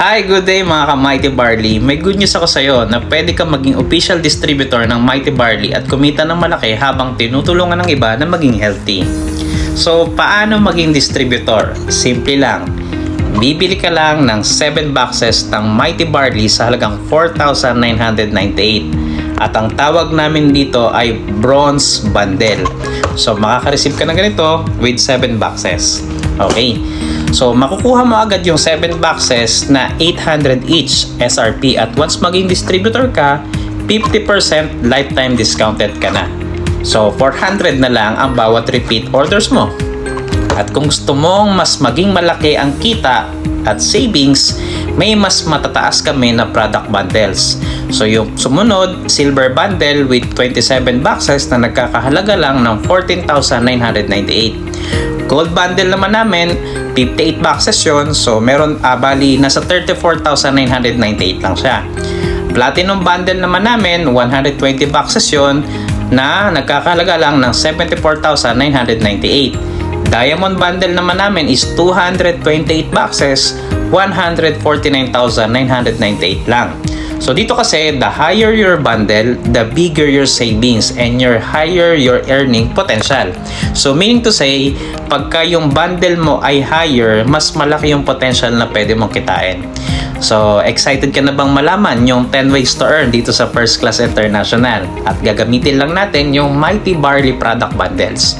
Hi, good day mga ka-Mighty Barley. May good news ako sa iyo na pwede kang maging official distributor ng Mighty Barley at kumita ng malaki habang tinutulungan ng iba na maging healthy. So, paano maging distributor? Simple lang. Bibili ka lang ng 7 boxes ng Mighty Barley sa halagang 4,998. At ang tawag namin dito ay bronze bundle. So, makaka-receive ka ng ganito with 7 boxes. Okay. So, makukuha mo agad yung 7 boxes na 800 each SRP at once maging distributor ka, 50% lifetime discounted ka na. So, 400 na lang ang bawat repeat orders mo. At kung gusto mong mas maging malaki ang kita at savings, may mas matataas kami na product bundles. So yung sumunod, silver bundle with 27 boxes na nagkakahalaga lang ng 14,998. Gold bundle naman namin, 58 boxes yun. So meron, ah, bali, nasa 34,998 lang siya. Platinum bundle naman namin, 120 boxes yun na nagkakahalaga lang ng 74,998. Diamond bundle naman namin is 228 boxes, 149,998 lang. So dito kasi, the higher your bundle, the bigger your savings and your higher your earning potential. So meaning to say, pagka yung bundle mo ay higher, mas malaki yung potential na pwede mong kitain. So, excited ka na bang malaman yung 10 ways to earn dito sa First Class International? At gagamitin lang natin yung Mighty Barley product bundles.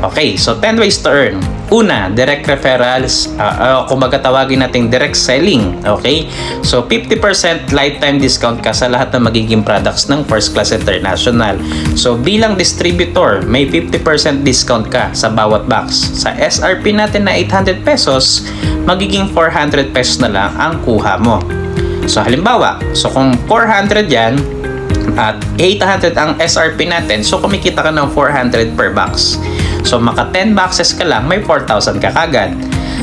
Okay, so 10 ways to earn. Una, direct referrals, uh, uh, kumbaga tawagin nating direct selling. Okay? So, 50% lifetime discount ka sa lahat ng magiging products ng First Class International. So, bilang distributor, may 50% discount ka sa bawat box. Sa SRP natin na 800 pesos, magiging 400 pesos na lang ang kuha mo. So, halimbawa, so kung 400 yan, at 800 ang SRP natin, so kumikita ka ng 400 per box. So maka 10 boxes ka lang, may 4,000 ka kagad.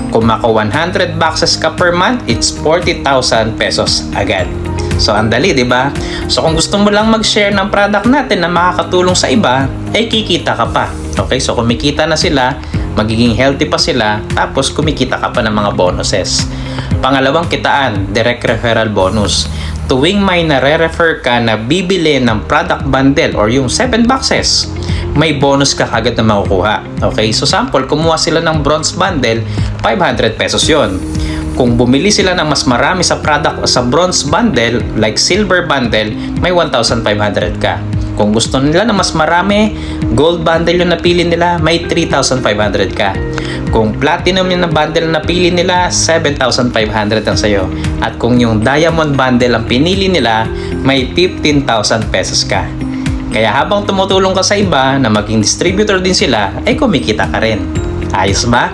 Kung maka 100 boxes ka per month, it's 40,000 pesos agad. So ang dali, 'di ba? So kung gusto mo lang mag-share ng product natin na makakatulong sa iba, ay kikita ka pa. Okay? So kumikita na sila, magiging healthy pa sila, tapos kumikita ka pa ng mga bonuses. Pangalawang kitaan, direct referral bonus. Tuwing may nare-refer ka na bibili ng product bundle or yung 7 boxes, may bonus ka kagad na makukuha. Okay? So sample, kumuha sila ng bronze bundle, 500 pesos yon. Kung bumili sila ng mas marami sa product sa bronze bundle, like silver bundle, may 1,500 ka. Kung gusto nila na mas marami, gold bundle yung napili nila, may 3,500 ka. Kung platinum yung bundle na napili nila, 7,500 ang sayo. At kung yung diamond bundle ang pinili nila, may 15,000 pesos ka. Kaya habang tumutulong ka sa iba na maging distributor din sila, ay kumikita ka rin. Ayos ba?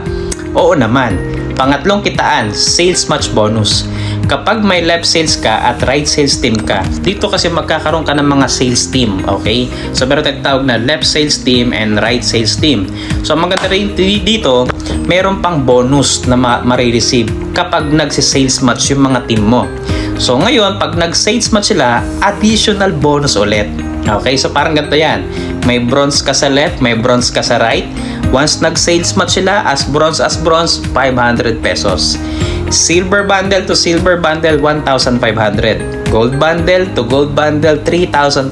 Oo naman. Pangatlong kitaan, sales match bonus. Kapag may left sales ka at right sales team ka, dito kasi magkakaroon ka ng mga sales team, okay? So meron tayong tawag na left sales team and right sales team. So ang maganda rin dito, meron pang bonus na ma- marireceive kapag nagsi-sales match yung mga team mo. So ngayon, pag nag-sales match sila, additional bonus ulit. Okay, so parang ganito yan. May bronze ka sa left, may bronze ka sa right. Once nag-sales match sila, as bronze as bronze, 500 pesos. Silver bundle to silver bundle, 1,500. Gold bundle to gold bundle, 3,500.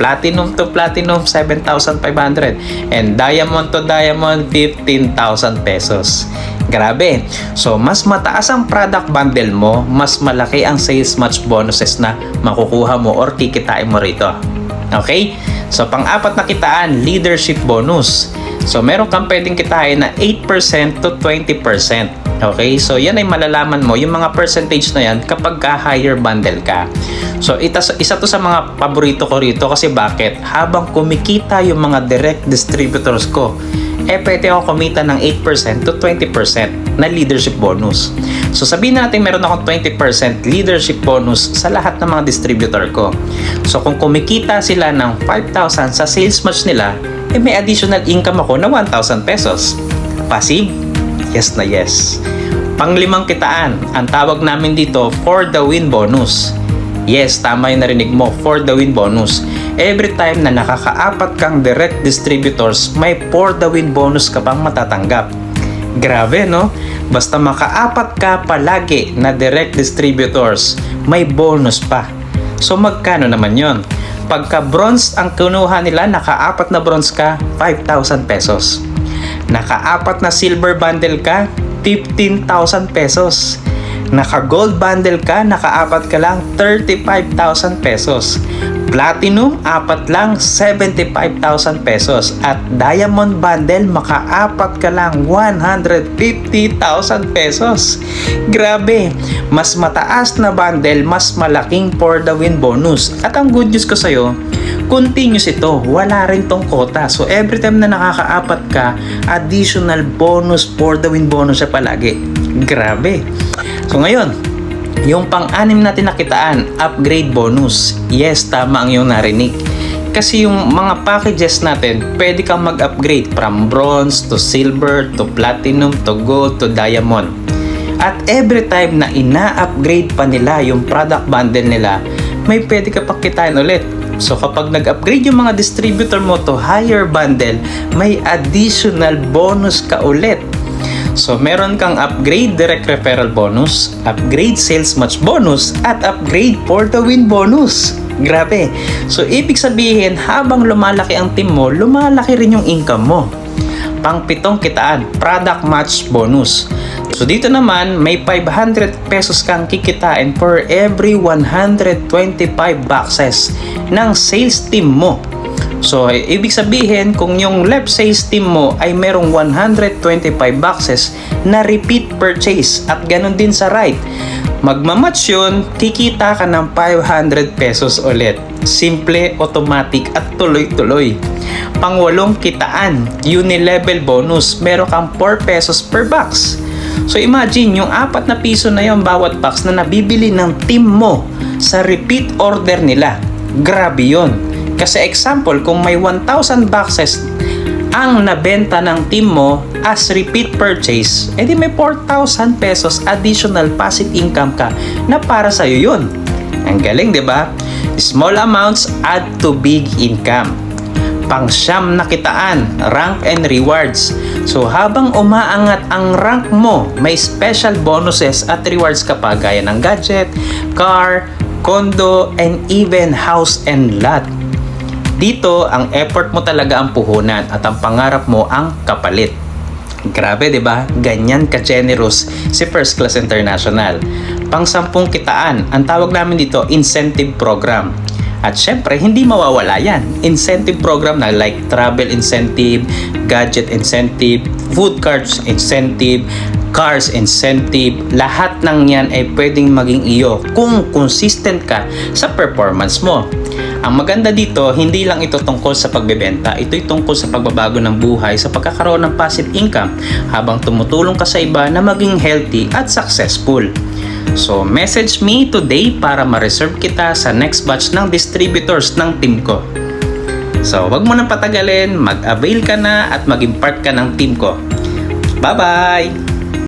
Platinum to platinum, 7,500. And diamond to diamond, 15,000 pesos. Grabe. So, mas mataas ang product bundle mo, mas malaki ang sales match bonuses na makukuha mo or kikitain mo rito. Okay? So, pang-apat na kitaan, leadership bonus. So, meron kang pwedeng kitain na 8% to 20%. Okay? So, yan ay malalaman mo, yung mga percentage na yan kapag ka higher bundle ka. So, ita, isa to sa mga paborito ko rito kasi bakit? Habang kumikita yung mga direct distributors ko, eh pwede ako kumita ng 8% to 20% na leadership bonus. So sabihin natin meron akong 20% leadership bonus sa lahat ng mga distributor ko. So kung kumikita sila ng 5,000 sa sales match nila, eh may additional income ako na 1,000 pesos. Passive? Yes na yes. Panglimang kitaan, ang tawag namin dito for the win bonus. Yes, tama yung narinig mo, for the win bonus. Every time na nakakaapat kang direct distributors, may for the win bonus ka pang matatanggap. Grabe, no? Basta makaapat ka palagi na direct distributors, may bonus pa. So magkano naman yon? Pagka bronze ang kinuha nila, nakaapat na bronze ka, 5,000 pesos. Nakaapat na silver bundle ka, 15,000 pesos. Naka gold bundle ka, nakaapat ka lang 35,000 pesos. Platinum, apat lang 75,000 pesos. At diamond bundle, makaapat ka lang 150,000 pesos. Grabe, mas mataas na bundle, mas malaking for the win bonus. At ang good news ko sa'yo, continuous ito. Wala rin tong quota. So every time na nakakaapat ka, additional bonus for the win bonus siya palagi. Grabe. So ngayon, yung pang-anim natin nakitaan, upgrade bonus. Yes, tama ang iyong narinig. Kasi yung mga packages natin, pwede kang mag-upgrade from bronze to silver to platinum to gold to diamond. At every time na ina-upgrade pa nila yung product bundle nila, may pwede ka pang kitain ulit. So kapag nag-upgrade yung mga distributor mo to higher bundle, may additional bonus ka ulit. So meron kang upgrade direct referral bonus, upgrade sales match bonus, at upgrade for the win bonus. Grabe. So ibig sabihin, habang lumalaki ang team mo, lumalaki rin yung income mo. Pangpitong kitaan, product match bonus. So dito naman, may 500 pesos kang kikitain for every 125 boxes ng sales team mo. So, ibig sabihin, kung yung left sales team mo ay merong 125 boxes na repeat purchase at ganun din sa right, magmamatch yun, kikita ka ng 500 pesos ulit. Simple, automatic at tuloy-tuloy. Pangwalong kitaan, unilevel bonus, meron kang 4 pesos per box. So imagine, yung apat na piso na yon bawat box na nabibili ng team mo sa repeat order nila. Grabe yon. Kasi example, kung may 1,000 boxes ang nabenta ng team mo as repeat purchase, edi may 4,000 pesos additional passive income ka na para sa'yo yun. Ang galing, di ba? Small amounts add to big income pangsyam na kitaan, rank and rewards. So habang umaangat ang rank mo, may special bonuses at rewards ka pa gaya ng gadget, car, condo, and even house and lot. Dito, ang effort mo talaga ang puhunan at ang pangarap mo ang kapalit. Grabe, 'di ba? Ganyan ka-generous si First Class International. Pang-sampung kitaan, ang tawag namin dito incentive program. At syempre, hindi mawawala yan. Incentive program na like travel incentive, gadget incentive, food cards incentive, cars incentive, lahat ng yan ay pwedeng maging iyo kung consistent ka sa performance mo. Ang maganda dito, hindi lang ito tungkol sa pagbebenta, ito'y tungkol sa pagbabago ng buhay sa pagkakaroon ng passive income habang tumutulong ka sa iba na maging healthy at successful. So, message me today para ma-reserve kita sa next batch ng distributors ng team ko. So, wag mo nang patagalin, mag-avail ka na at maging part ka ng team ko. Bye-bye!